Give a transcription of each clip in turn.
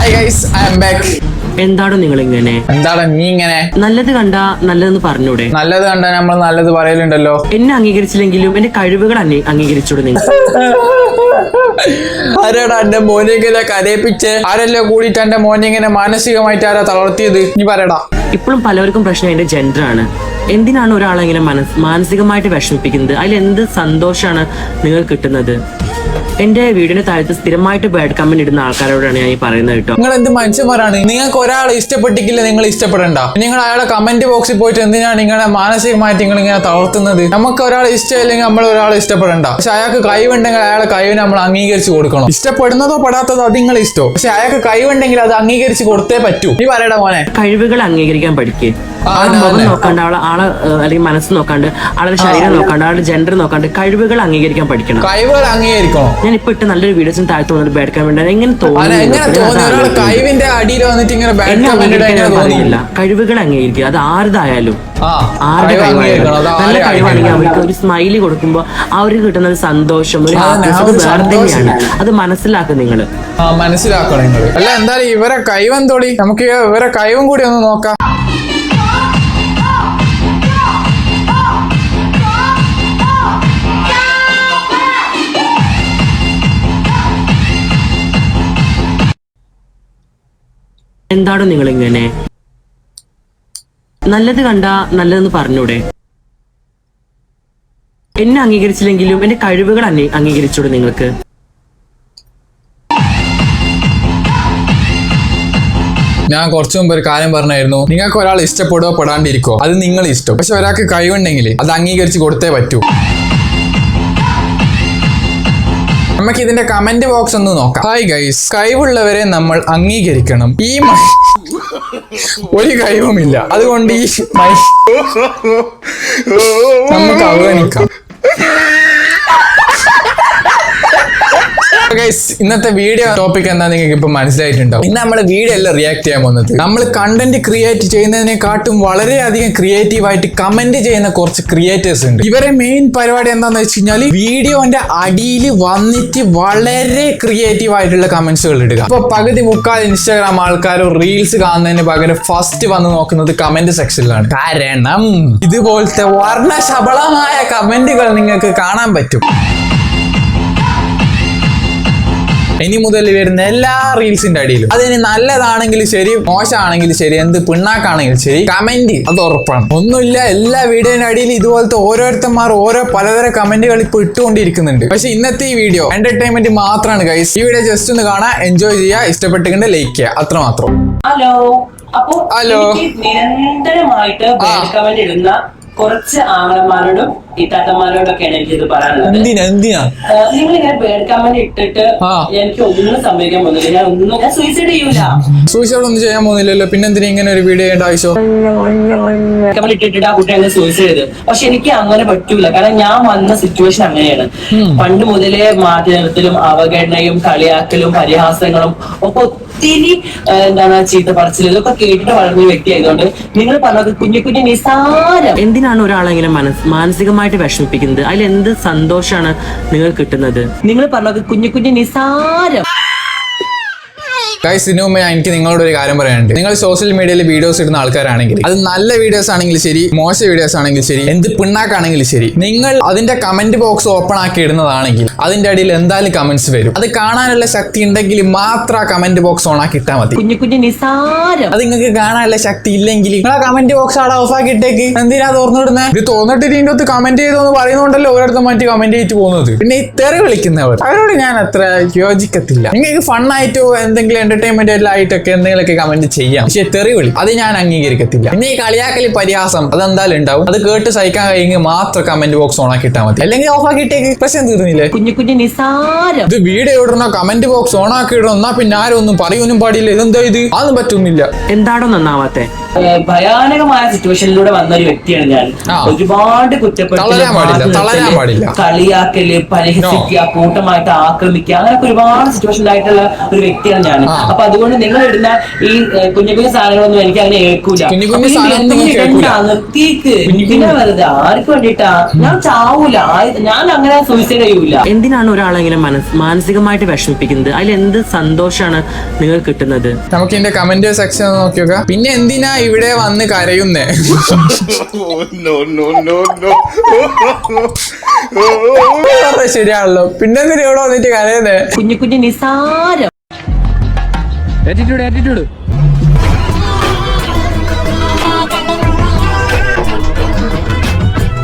Hi guys I am back എന്താണ് നിങ്ങൾ ഇങ്ങനെ എന്താണ് നീ ഇങ്ങനെ? നല്ലത് കണ്ട നല്ലതെന്ന് പറഞ്ഞൂടെ? നല്ലത് കണ്ട നമ്മൾ നല്ലത് പറയലുണ്ടല്ലോ. എന്നെ അംഗീകരിച്ചില്ലെങ്കിലും എന്റെ കഴിവുകൾ അംഗീ- അംഗീകരിച്ചൂടെ നിങ്ങൾ? ആരാടാ എന്റെ മോനെ ഇങ്ങനെ കരയിപ്പിച്ച്? ആരല്ലോ കൂടിയിട്ട് എന്റെ മോനെ ഇങ്ങനെ മാനസികമായിട്ട് ആരാ തളർത്തിയത്? നീ പറയടാ. ഇപ്പോഴും പലവർക്കും പ്രശ്നം എന്റെ ജെൻഡർ ആണ്. എന്തിനാണ് ഒരാളെ ഇങ്ങനെ മനസ് മാനസികമായിട്ട് വിഷമിപ്പിക്കുന്നത്? അതിൽ എന്ത് സന്തോഷമാണ് നിങ്ങൾ കിട്ടുന്നത്? എന്റെ വീടിന് താഴത്ത് സ്ഥിരമായിട്ട് ബാഡ് കമന്റ് ഇടുന്ന ആൾക്കാരോടാണ് ഞാൻ ഈ പറയുന്നത് കേട്ടോ. നിങ്ങൾ എന്ത് മനുഷ്യന്മാരാണ്? നിങ്ങൾക്ക് ഒരാളെ ഇഷ്ടപ്പെട്ടിട്ടില്ല നിങ്ങൾ ഇഷ്ടപ്പെടണ്ട. നിങ്ങൾ അയാളെ കമന്റ് ബോക്സിൽ പോയിട്ട് എന്തിനാണ് നിങ്ങളെ മാനസികമായിട്ട് നിങ്ങൾ ഇങ്ങനെ തളർത്തുന്നത്? നമുക്ക് ഒരാളെ ഇഷ്ടമില്ലെങ്കിൽ നമ്മൾ ഒരാളെ ഇഷ്ടപ്പെടണ്ട. പക്ഷെ അയാൾക്ക് കഴിവുണ്ടെങ്കിൽ അയാളെ കഴിവ് നമ്മൾ അംഗീകരിച്ചു കൊടുക്കണം. ഇഷ്ടപ്പെടുന്നതോ പെടാത്തതോ അത് നിങ്ങൾ ഇഷ്ടം പക്ഷെ അയാൾക്ക് കഴിവുണ്ടെങ്കിൽ അത് അംഗീകരിച്ച് കൊടുത്തേ പറ്റൂ. നീ പറയടാ മോനെ. കഴിവുകൾ അംഗീകരിക്കാൻ പഠിക്കേ. ആളെ മുഖം. നോക്കാണ്ട് ആളെ ആളെ അല്ലെങ്കിൽ മനസ്സ് നോക്കാണ്ട് ആളുടെ ശരീരം നോക്കാണ്ട് ആളുടെ ജെൻഡർ നോക്കാണ്ട് കഴിവുകൾ അംഗീകരിക്കാൻ പഠിക്കണം. കഴിവുകൾ അംഗീകരിക്കണം? ഞാൻ ഇപ്പൊ ഇട്ട് നല്ലൊരു വീഡിയോസിന് താഴ്ത്തു വന്നിട്ട് ബാഡ് കമന്റ് എങ്ങനെ തോന്നുന്നു പറയുന്നില്ല കഴിവുകൾ അംഗീകരിക്കുക. അത് ആരുതായാലും. ആരുടെ കഴിവായാലും. നല്ല കഴിവാണെങ്കിൽ അവർക്ക് ഒരു സ്മൈലി കൊടുക്കുമ്പോൾ അവർക്ക് കിട്ടുന്ന ഒരു സന്തോഷം ഒരു ഹാപ്പിനെസ് അത് വേറെ തന്നെയാണ് അത് മനസ്സിലാക്കുക നിങ്ങൾ മനസ്സിലാക്കണം നിങ്ങൾ അല്ല എന്തായാലും ഇവരെ കഴിവെന്തോടി? നമുക്ക് ഇവരെ കൈവും കൂടി ഒന്ന് നോക്കാം. എന്താണോ നിങ്ങൾ ഇങ്ങനെ നല്ലത് കണ്ട നല്ലതെന്ന് പറഞ്ഞൂടെ? എന്നെ അംഗീകരിച്ചില്ലെങ്കിലും എന്റെ കഴിവുകൾ അംഗീ- അംഗീകരിച്ചൂടെ നിങ്ങൾക്ക്? ഞാൻ കുറച്ചു മുമ്പ് ഒരു കാര്യം പറഞ്ഞായിരുന്നു. നിങ്ങൾക്ക് ഒരാൾ ഇഷ്ടപ്പെടുക പെടാണ്ടിരിക്കോ? അത് നിങ്ങൾ ഇഷ്ടം. പക്ഷെ ഒരാൾക്ക് കഴിവുണ്ടെങ്കിൽ അത് അംഗീകരിച്ച് കൊടുത്തേ പറ്റൂ. നമുക്ക് ഇതിന്റെ കമന്റ് ബോക്സ് ഒന്ന് നോക്കാം. ഹായ് ഗൈസ് കഴിവുള്ളവരെ നമ്മൾ അംഗീകരിക്കണം. ഈ ഒരു കഴിവുമില്ല. അതുകൊണ്ട് ഈ നമുക്ക് അവഗണിക്കാം. ഇന്നത്തെ വീഡിയോ ടോപ്പിക് എന്താ നിങ്ങൾക്ക് ഇപ്പൊ മനസ്സിലായിട്ടുണ്ടാവും. ഇന്ന് നമ്മൾ വീഡിയോ അല്ല റിയാക്ട് ചെയ്യാൻ പോകുന്നത്. നമ്മൾ കണ്ടന്റ് ക്രിയേറ്റ് ചെയ്യുന്നതിനെക്കാട്ടും വളരെയധികം ക്രിയേറ്റീവ് ആയിട്ട് കമന്റ് ചെയ്യുന്ന കുറച്ച് ക്രിയേറ്റേഴ്സ് ഉണ്ട്. ഇവരെ മെയിൻ പരിപാടി എന്താന്ന് വെച്ച് കഴിഞ്ഞാൽ വീഡിയോന്റെ അടിയിൽ വന്നിട്ട് വളരെ ക്രിയേറ്റീവ് ആയിട്ടുള്ള കമന്റ്സുകൾ ഇടുക. അപ്പൊ പകുതി മുക്കാൽ ഇൻസ്റ്റാഗ്രാം ആൾക്കാരും റീൽസ് കാണുന്നതിന് പകരം ഫസ്റ്റ് വന്ന് നോക്കുന്നത് കമന്റ് സെക്ഷനിലാണ് കാരണം ഇതുപോലത്തെ വർണശബളമായ കമന്റുകൾ നിങ്ങൾക്ക് കാണാൻ പറ്റും. ഇനി മുതൽ വരുന്ന എല്ലാ റീൽസിന്റെ അടിയിലും. അതിന് നല്ലതാണെങ്കിലും ശരി മോശമാണെങ്കിലും ശരി എന്ത് പിണ്ണാക്കാണെങ്കിലും ശരി കമന്റ് അത് ഉറപ്പാണ്. ഒന്നുമില്ല എല്ലാ വീഡിയോന്റെ അടിയിൽ ഇതുപോലത്തെ ഓരോരുത്തന്മാർ ഓരോ പലതരം കമന്റുകൾ ഇപ്പൊ ഇട്ടുകൊണ്ടിരിക്കുന്നുണ്ട്. പക്ഷെ ഇന്നത്തെ ഈ വീഡിയോ എന്റർടൈൻമെന്റ് മാത്രമാണ് ഗൈസ് ഈ വീഡിയോ ജസ്റ്റ് ഒന്ന് കാണാൻ എൻജോയ് ചെയ്യുക ഇഷ്ടപ്പെട്ടിട്ടുണ്ട് ലൈക്ക് ചെയ്യുക. അത്രമാത്രം. ഹലോ. അപ്പൊ ഹലോ. നിരന്തരമായിട്ട് കമന്റ് ഇടുന്ന കുറച്ച് ആങ്ങളന്മാരോടും ഇത്താത്തന്മാരോടൊക്കെയാണ് എനിക്ക് ഇത് പറയാനുള്ളത്. എന്തിനാ എന്തിനാ? നിങ്ങൾ ഇങ്ങനെ ബേഡ് കമന്റ് ഇട്ടിട്ട് എനിക്ക് ഒന്നും സംഭവിക്കാൻ പോകുന്നില്ല. ഞാൻ ഒന്നും ഞാൻ സൂയിസൈഡ് ചെയ്യൂല. സൂയിസൈഡ് ഒന്നും ചെയ്യാൻ പോകുന്നില്ലല്ലോ. പിന്നെന്തിനാ ഇങ്ങനെ ഒരു വീഡിയോ ചെയ്യേണ്ട ആവശ്യം? കമന്റ് ഇട്ടിട്ട് ആ കുട്ടി അങ്ങനെ സൂയിസൈഡ് ചെയ്ത്. പക്ഷെ എനിക്ക് അങ്ങനെ പറ്റൂല. കാരണം ഞാൻ വന്ന സിറ്റുവേഷൻ അങ്ങനെയാണ്. പണ്ട് മുതലേ മാധ്യമത്തിലും അവഗണനയും കളിയാക്കലും പരിഹാസങ്ങളും ഒക്കെ ഒത്തിരി എന്താണ് ചീത്ത പറച്ചിൽ ഇതൊക്കെ കേട്ടിട്ട് വളർന്ന വ്യക്തി ആയതുകൊണ്ട് നിങ്ങൾ പറഞ്ഞത് കുഞ്ഞു കുഞ്ഞു നിസാരം എന്തിനാണ് ഒരാളെങ്കിലും മനസ് മനസ് മാനസികമായിട്ട് വിഷമിപ്പിക്കുന്നത്. അതിൽ എന്ത് സന്തോഷമാണ് നിങ്ങൾ കിട്ടുന്നത്? നിങ്ങൾ പറഞ്ഞത് കുഞ്ഞു കുഞ്ഞു നിസാരം. ഗൈസ് ഇതിനു മുമ്പ് എനിക്ക് നിങ്ങളോട് ഒരു കാര്യം പറയാനുണ്ട്. നിങ്ങൾ സോഷ്യൽ മീഡിയയിൽ വീഡിയോസ് ഇടുന്ന ആൾക്കാരാണെങ്കിൽ അത് നല്ല വീഡിയോസ് ആണെങ്കിൽ ശരി മോശം വീഡിയോസ് ആണെങ്കിൽ ശരി എന്ത് പിണ്ണാക്കാണെങ്കിലും ശരി നിങ്ങൾ അതിന്റെ കമന്റ് ബോക്സ് ഓപ്പൺ ആക്കി ഇടുന്നതാണെങ്കിൽ അതിന്റെ അടിയിൽ എന്തായാലും കമന്റ്സ് വരും. അത് കാണാനുള്ള ശക്തി ഉണ്ടെങ്കിൽ മാത്രം ആ കമന്റ് ബോക്സ് ഓൺ ആക്കി ഇട്ടാൽ മതി. കുഞ്ഞു കുഞ്ഞു നിസാരം. അത് നിങ്ങൾക്ക് കാണാനുള്ള ശക്തി ഇല്ലെങ്കിൽ നിങ്ങൾ ആ കമന്റ് ബോക്സ് അവിടെ ഓഫ് ആക്കി ഇട്ടേക്ക്. എന്തിനാ തുറന്നിടുന്നത് ഇത് തോന്നിട്ട് ഇതിന്റെ ഒത്ത് കമന്റ് ചെയ്തോന്ന് പറയുന്നുണ്ടല്ലോ ഓരോരുത്തർ മറ്റു കമന്റ് ചെയ്തിട്ട് പോകുന്നത്. പിന്നെ ഈ തെറി വിളിക്കുന്നവർ അവരോട് ഞാൻ അത്ര യോജിക്കത്തില്ല. നിങ്ങൾക്ക് ഫണ്ണായിട്ടോ എന്തെങ്കിലും എന്റർടൈൻമെന്റ് ആയിട്ടൊക്കെ എന്തെങ്കിലുമൊക്കെ കമന്റ് ചെയ്യാം. പക്ഷേ തെറി വിളി. അത് ഞാൻ അംഗീകരിക്കത്തില്ല. പിന്നെ ഈ കളിയാക്കലി പരിഹാസം അതെന്തായാലും ഉണ്ടാവും. അത് കേട്ട് സഹിക്കാൻ കഴിയുമെങ്കിൽ മാത്രം കമന്റ് ബോക്സ് ഓൺ ആക്കി ഇട്ടാൽ മതി. അല്ലെങ്കിൽ ഓഫ് ആക്കി ഇട്ടേക്ക്. പ്രശ്നം തീർന്നില്ലേ? കുഞ്ഞു കുഞ്ഞു നിസാരം. ഇത് വീഡിയോ ഇടണോ കമന്റ് ബോക്സ് ഓൺ ആക്കി ഇടണം എന്നാ പിന്നെ ആരും ഒന്നും പറയൊന്നും പാടില്ല. ഇതെന്താ ഇത്? അതൊന്നും പറ്റുന്നില്ല. എന്താണോ നന്നാവാത്തെ? ഭയാനകമായ സിറ്റുവേഷനിലൂടെ വന്ന ഒരു വ്യക്തിയാണ് ഞാൻ. ഒരുപാട് പാടില്ല. കളിയാക്കൽ പരിഹസിക്കുക കൂട്ടമായിട്ട് ആക്രമിക്കുക അങ്ങനെയൊക്കെ ഒരുപാട് സിറ്റുവേഷനിലായിട്ടുള്ള ഒരു വ്യക്തിയാണ് ഞാൻ. അപ്പൊ അതുകൊണ്ട് നിങ്ങൾ ഇടുന്ന ഈ കുഞ്ഞു കുഞ്ഞു സാധനങ്ങളൊന്നും എനിക്ക് അങ്ങനെ ഏൽക്കൂല. നിർത്തിക്ക് പിന്നെ വെറുതെ ആർക്ക് വേണ്ടിട്ടാ? ഞാൻ ചാവൂല. ഞാൻ അങ്ങനെ സൂയിസൈഡ് ചെയ്യൂല. എന്തിനാണ് ഒരാളെ ഇങ്ങനെ മനസ് മാനസികമായിട്ട് വിഷമിപ്പിക്കുന്നത്? അതിൽ എന്ത് സന്തോഷമാണ് നിങ്ങൾ കിട്ടുന്നത്? നമുക്ക് ഇതിന്റെ കമന്റ് സെക്ഷൻ നോക്കി നോക്കാം. പിന്നെ എന്തിനാ ഇവിടെ വന്ന് കരയുന്നേ? Oh. ശരിയാണല്ലോ. പിന്നെ എന്തിനാ ഇവിടെ വന്നിട്ട് കരയുന്നേ? കുഞ്ഞു കുഞ്ഞു നിസാരം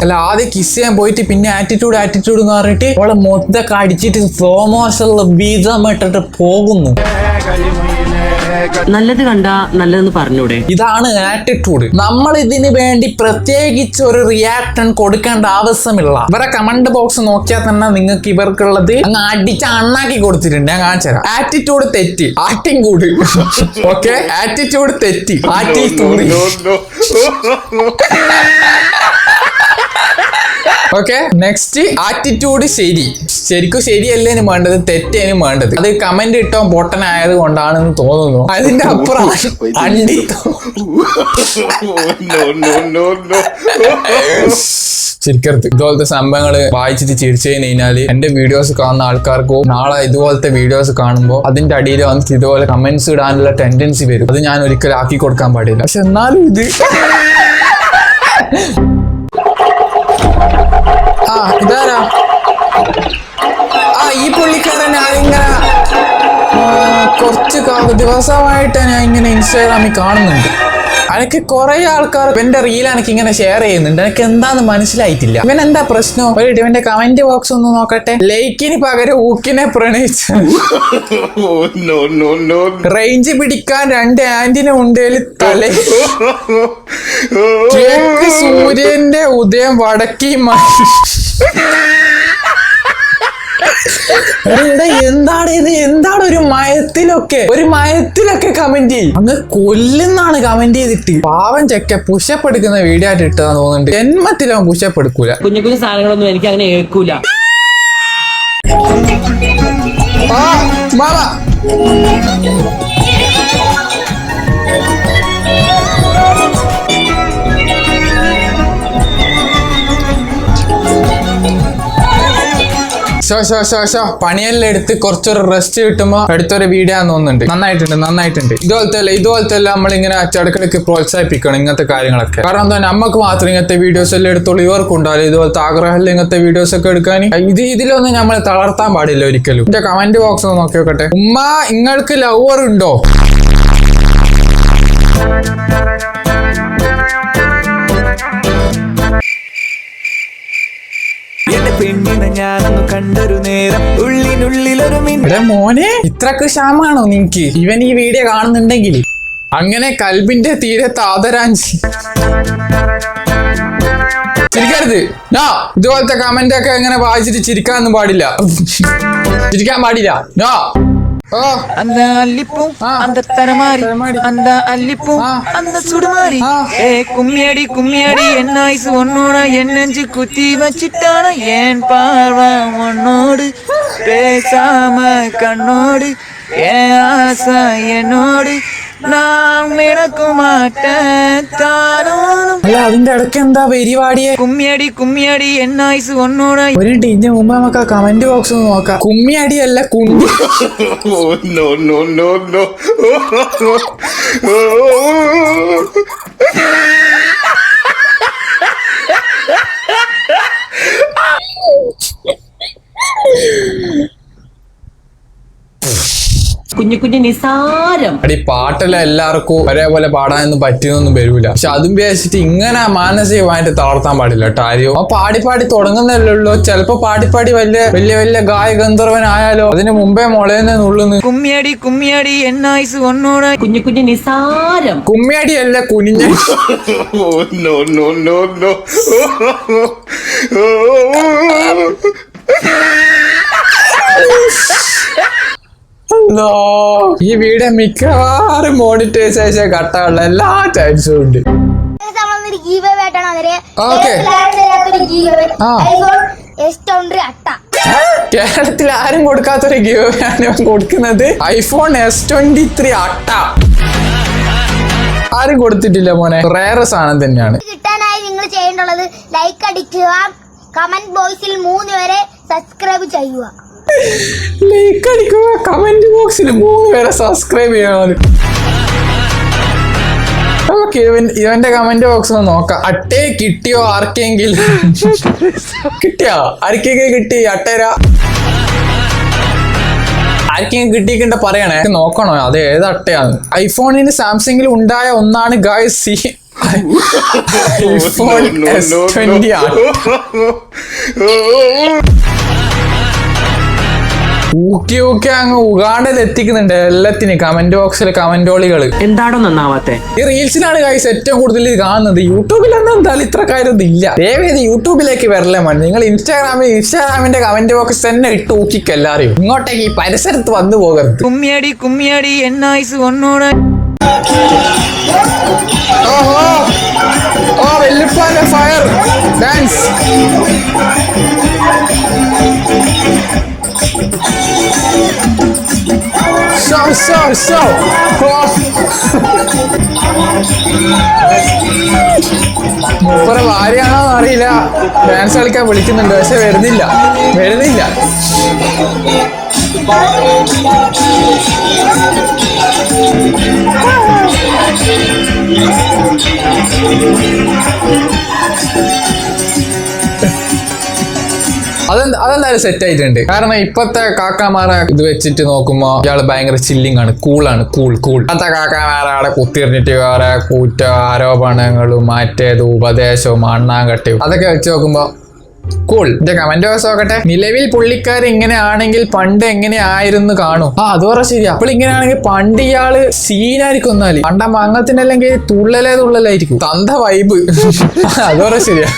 അല്ല ആദ്യം കിസ് ചെയ്യാൻ പോയിട്ട് പിന്നെ ആറ്റിറ്റ്യൂഡ് ആറ്റിറ്റ്യൂഡ് എന്ന് പറഞ്ഞിട്ട് അവളെ മൊത്തം അടിച്ചിട്ട് സോമോസുള്ള ബീജം ഇട്ടിട്ട് പോകുന്നു. നല്ലത് കണ്ട നല്ലതെന്ന് പറഞ്ഞൂടെ. ഇതാണ് ആറ്റിറ്റ്യൂഡ് നമ്മൾ ഇതിന് വേണ്ടി പ്രത്യേകിച്ച് ഒരു റിയാക്ഷൻ കൊടുക്കേണ്ട ആവശ്യമില്ല. ഇവരെ കമന്റ് ബോക്സ് നോക്കിയാൽ തന്നെ നിങ്ങൾക്ക് ഇവർക്കുള്ളത് അങ്ങ് അടിച്ച് അണ്ണാക്കി കൊടുത്തിട്ടുണ്ട്. ഞാൻ കാണിച്ചു തരാം. ആറ്റിറ്റ്യൂഡ് തെറ്റി. ആക്ടിങ് കൂടി. ഓക്കെ ആറ്റിറ്റ്യൂഡ് തെറ്റി. ആറ്റി no. ഓക്കെ നെക്സ്റ്റ് ആറ്റിറ്റ്യൂഡ് ശരി. ശരിക്കും ശരിയല്ലേനും വേണ്ടത്? തെറ്റേനും വേണ്ടത്? അത് കമന്റ് ഇട്ടോ പൊട്ടനായത് കൊണ്ടാണെന്ന് തോന്നുന്നു. അതിന്റെ അപ്പുറം no. ചിരിക്കരുത് ഇതുപോലത്തെ സംഭവങ്ങൾ വായിച്ചിട്ട് ചിരിച്ചു കഴിഞ്ഞാൽ എന്റെ വീഡിയോസ് കാണുന്ന ആൾക്കാർക്കോ നാളെ ഇതുപോലത്തെ വീഡിയോസ് കാണുമ്പോൾ അതിന്റെ അടിയിൽ വന്നിട്ട് ഇതുപോലെ കമന്റ്സ് ഇടാനുള്ള ടെൻഡൻസി വരും. അത് ഞാൻ ഒരിക്കലും ആക്കി കൊടുക്കാൻ പാടില്ല. പക്ഷെ എന്നാലും ഇത് ഇതാരാ? ആ ഈ പുള്ളിക്കാരൻ ഞാനിങ്ങനെ കുറച്ച് ദിവസമായിട്ട് ഞാൻ ഇങ്ങനെ ഇൻസ്റ്റാഗ്രാമിൽ കാണുന്നുണ്ട്. എനിക്ക് കുറെ ആൾക്കാർ എന്റെ റീൽ എനിക്ക് ഇങ്ങനെ ഷെയർ ചെയ്യുന്നുണ്ട്. എനിക്ക് എന്താന്ന് മനസ്സിലായിട്ടില്ല. ഇവൻ എന്താ പ്രശ്നം? ഒരു ഇവന്റെ കമന്റ് ബോക്സ് ഒന്ന് നോക്കട്ടെ. ലൈക്കിന് പകരം ഊക്കിനെ പ്രണയിച്ച. റേഞ്ച് പിടിക്കാൻ രണ്ട് ആന്റിനെ ഉണ്ടേൽ തല സൂര്യന്റെ ഉദയം വടക്കി മ- എടാ, എടാ, എന്താണ് ഇത്? എന്താണ് ഒരു മയത്തിലൊക്കെ? ഒരു മയത്തിലൊക്കെ കമന്റ് ചെയ്യും. അങ്ങ് കൊല്ലുന്നാണ് കമന്റ് ചെയ്തിട്ട്. പാവം ചെക്ക പുഷപ്പ് എടുക്കുന്ന വീഡിയോ ആയിട്ട് ഇട്ടതാന്ന് തോന്നുന്നുണ്ട്. ജന്മത്തിലവൻ പുഷപ്പ് എടുക്കൂല കുഞ്ഞു കുഞ്ഞു സാധനങ്ങളൊന്നും എനിക്ക് അങ്ങനെ ഏൽക്കൂല. ആ ഷോ ഷോ ഷോ ഷോ പണിയെല്ലാം എടുത്ത് കുറച്ചൊരു റെസ്റ്റ് കിട്ടുമ്പോ അടുത്തൊരു വീഡിയോ തോന്നുന്നുണ്ട്. നന്നായിട്ടുണ്ട് നന്നായിട്ടുണ്ട്. ഇതുപോലത്തെ അല്ല ഇതുപോലത്തെ എല്ലാം നമ്മളിങ്ങനെ അച്ചടക്കിടക്ക് പ്രോത്സാഹിപ്പിക്കണം ഇങ്ങനത്തെ കാര്യങ്ങളൊക്കെ. കാരണം എന്താ നമുക്ക് മാത്രം ഇങ്ങനത്തെ വീഡിയോസ് എല്ലാം എടുത്തോളൂ ഇവർക്കും ഉണ്ടാവില്ല. ഇതുപോലത്തെ ആഗ്രഹമില്ല ഇങ്ങനത്തെ വീഡിയോസ് ഒക്കെ എടുക്കാൻ. ഇത് ഇതിലൊന്നും നമ്മൾ തളർത്താൻ പാടില്ല ഒരിക്കലും. എന്റെ കമന്റ് ബോക്സ് ഒന്ന് നോക്കി നോക്കട്ടെ. ഉമ്മ നിങ്ങൾക്ക് ലവർ ഉണ്ടോ? നേരം. മോനെ ഇത്രക്ക് ക്ഷാമാണോ നിനക്ക്? ഇവൻ ഈ വീഡിയോ കാണുന്നുണ്ടെങ്കിൽ. അങ്ങനെ കൽബിന്റെ തീരെ താതരാഞ്ചി. ചിരിക്കരുത് നോ ഇതുപോലത്തെ കമന്റ് ഒക്കെ എങ്ങനെ വായിച്ചിട്ട് ചിരിക്കാനൊന്നും പാടില്ല. ചിരിക്കാൻ പാടില്ല. നോ. அந்த அல்லிப்பும். அந்த தரமாரி. அந்த அல்லிப்பும். அந்த சுடுமாரி. ஏ கும்மியடி கும்மியடி என்ன ஆயுசு ஒன்னோட என் நெஞ்சு குத்தி வச்சிட்டான ஏன் பார்வை உன்னோடு பேசாம கண்ணோடு ஏன் ஆசை என்னோடு അല്ല അതിന്റെ ഇടയ്ക്ക് എന്താ പരിപാടിയെ? കുമ്മിയടി കുമ്മിയടി എന്നായി ഒന്നോട്. ഒരു ടീച്ചർ മുമ്പ് നമുക്ക് ആ കമന്റ് ബോക്സ് നോക്കാം. കുമ്മിയടി അല്ല കുമ്പി. നോ നോ നോ നോ കുഞ്ഞു കുഞ്ഞു നിസാരം. അടി പാട്ടെല്ലാം എല്ലാവർക്കും ഒരേപോലെ പാടാനൊന്നും പറ്റുന്നൊന്നും വരൂല. പക്ഷെ അതും വിചാരിച്ചിട്ട് ഇങ്ങനെ മാനസികമായിട്ട് തളർത്താൻ പാടില്ല കേട്ടോ ആ പാടി പാടി തുടങ്ങുന്നല്ലോ ചിലപ്പോ പാടി പാടി വലിയ വലിയ വലിയ ഗായകന്ധർവനായാലോ അതിന് മുമ്പേ മുളയെന്നെ നുള്ളുന്നു കുമ്മിയടി കുമ്മിയടി എന്നായിസ് ഒന്നോട്. കുഞ്ഞു കുഞ്ഞു നിസാരം. കുമ്മിയടി അല്ല കുനിഞ്ഞ അല്ലോ ഈ വീഡിയോ മിക്കവാറും മോണിറ്റൈസേഷൻ കട്ടാനുള്ള എല്ലാ ചാൻസും ഉണ്ട്. കേരളത്തിൽ ആരും കൊടുക്കാത്തൊരു ഗീവ് ആണ് ഇവൻ കൊടുക്കുന്നത്. ഐഫോൺ എസ് ട്വന്റി ത്രീ അട്ട. ആരും കൊടുത്തിട്ടില്ല മോനെ. റേറെ സാധനം തന്നെയാണ്. കിട്ടാനായി നിങ്ങൾ ചെയ്യേണ്ടുള്ളത് ലൈക്ക് അടിക്കുക. കമന്റ് ബോക്സിൽ മൂന്ന് വരെ സബ്സ്ക്രൈബ് ചെയ്യുക. ലൈക്ക് അടിക്കുക കമന്റ് ബോക്സിൽ മൂന്ന് പേരെ സബ്സ്ക്രൈബ് ചെയ്യണം ഓക്കെ ഇവൻ ഇവന്റെ കമന്റ് ബോക്സ് ഒന്ന് നോക്കാം. അട്ടേ കിട്ടിയോ ആർക്കെങ്കിലും? കിട്ടിയോ? ആർക്കെങ്കിലും കിട്ടി? അട്ടേര. ആർക്കെങ്കിലും കിട്ടിയിട്ടുണ്ട് പറയണേ. നോക്കണോ? അത് ഏത് അട്ടയാണ്? ഐഫോണിന് സാംസങ്ങിൽ ഉണ്ടായ ഒന്നാണ് ഗായ് സി ഐഫോൺ എസ് ട്വന്റി ഊക്കി ഊക്കി അങ്ങ് ഉഗാണ്ടയിൽ എത്തിക്കുന്നുണ്ട് എല്ലാത്തിനും കമന്റ് ബോക്സിൽ കമന്റോളികൾ എന്താണോ നന്നാവാത്തെ? ഈ റീൽസിലാണ് ഗൈസ് ഏറ്റവും കൂടുതൽ ഇത് കാണുന്നത്. യൂട്യൂബിൽ എന്തായാലും ഇത്ര കാര്യം ഇല്ല. ദയവേത് യൂട്യൂബിലേക്ക് വരല്ലേ മതി നിങ്ങൾ ഇൻസ്റ്റാഗ്രാമിൽ ഇൻസ്റ്റാഗ്രാമിന്റെ കമന്റ് ബോക്സ് തന്നെ ഇട്ട് ഊക്കിക്കെല്ലാരെയും ഇങ്ങോട്ടേക്ക് ഈ പരിസരത്ത് വന്നു പോകരുത്. കുമ്മിയടി കുമ്മിയടി എന്നായിസ് ഒന്നോട് ഓഹോ. ഓ വെല്ലുപ്പാന്റെ fire dance show so, so. മൂപ്പറ ഭാര്യയാണോ അറിയില്ല. ഡാൻസ് കളിക്കാൻ വിളിക്കുന്നുണ്ട് പക്ഷെ വരുന്നില്ല. വരുന്നില്ല. അത് അതെന്തായാലും സെറ്റ് ആയിട്ടുണ്ട്. കാരണം ഇപ്പത്തെ കാക്കാമാരെ ഇത് വെച്ചിട്ട് നോക്കുമ്പോ ഇയാൾ ഭയങ്കര ചില്ലിങ് ആണ് കൂളാണ് കൂൾ കൂൾ അത്ത കാക്കാമാരാടെ കുത്തിറിഞ്ഞിട്ട് വേറെ കൂറ്റ ആരോപണങ്ങളും മറ്റേത് ഉപദേശവും അണ്ണാങ്കട്ടയും അതൊക്കെ വെച്ച് നോക്കുമ്പോ കൂൾ എന്റെ കമന്റ് ബോക്സ് നോക്കട്ടെ. നിലവിൽ പുള്ളിക്കാർ ഇങ്ങനെയാണെങ്കിൽ പണ്ട് എങ്ങനെ ആയിരുന്നു കാണും. ആ അത് പറ ശരിയാ. അപ്പോൾ ഇങ്ങനെയാണെങ്കിൽ പണ്ട് ഇയാൾ സീനായിരിക്കും എന്നാൽ പണ്ട മങ്ങത്തിനല്ലെങ്കിൽ തുള്ളലേ തുള്ളലായിരിക്കും. തന്ത വൈബ് അത് പറ ശരിയാ.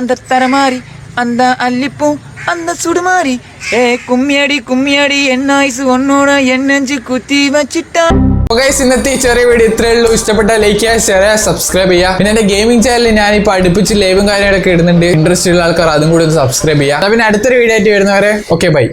അന്തരമാരി அந்த தரமாறி அந்த அல்லிப்பும் அந்த சுடுமாறி ஏ கும்மியடி கும்மியடி என்ன ஆயுசு உன்னோட என் நெஞ்சு குத்தி வச்சிட்டா ഗൈസ് ഇന്നത്തെ ഈ ചെറിയ വീഡിയോ ഇത്രയേ ഉള്ളൂ ഇഷ്ടപ്പെട്ട ലൈക്ക് ചെയ്യുക ഷെയർ ചെയ്യുക സബ്സ്ക്രൈബ് ചെയ്യുക പിന്നെ എന്റെ ഗെയിമിംഗ് ചാനലിൽ ഞാനിപ്പോൾ അടുപ്പിച്ച് ലൈവും കാര്യങ്ങളൊക്കെ ഇടുന്നുണ്ട് ഇൻട്രസ്റ്റ് ഉള്ള ആൾക്കാർ അതും കൂടി ഒന്ന് സബ്സ്ക്രൈബ് ചെയ്യുക എന്നാ പിന്നെ അടുത്തൊരു വീഡിയോ ആയിട്ട് വരുന്നവരെ ഓക്കെ ബൈ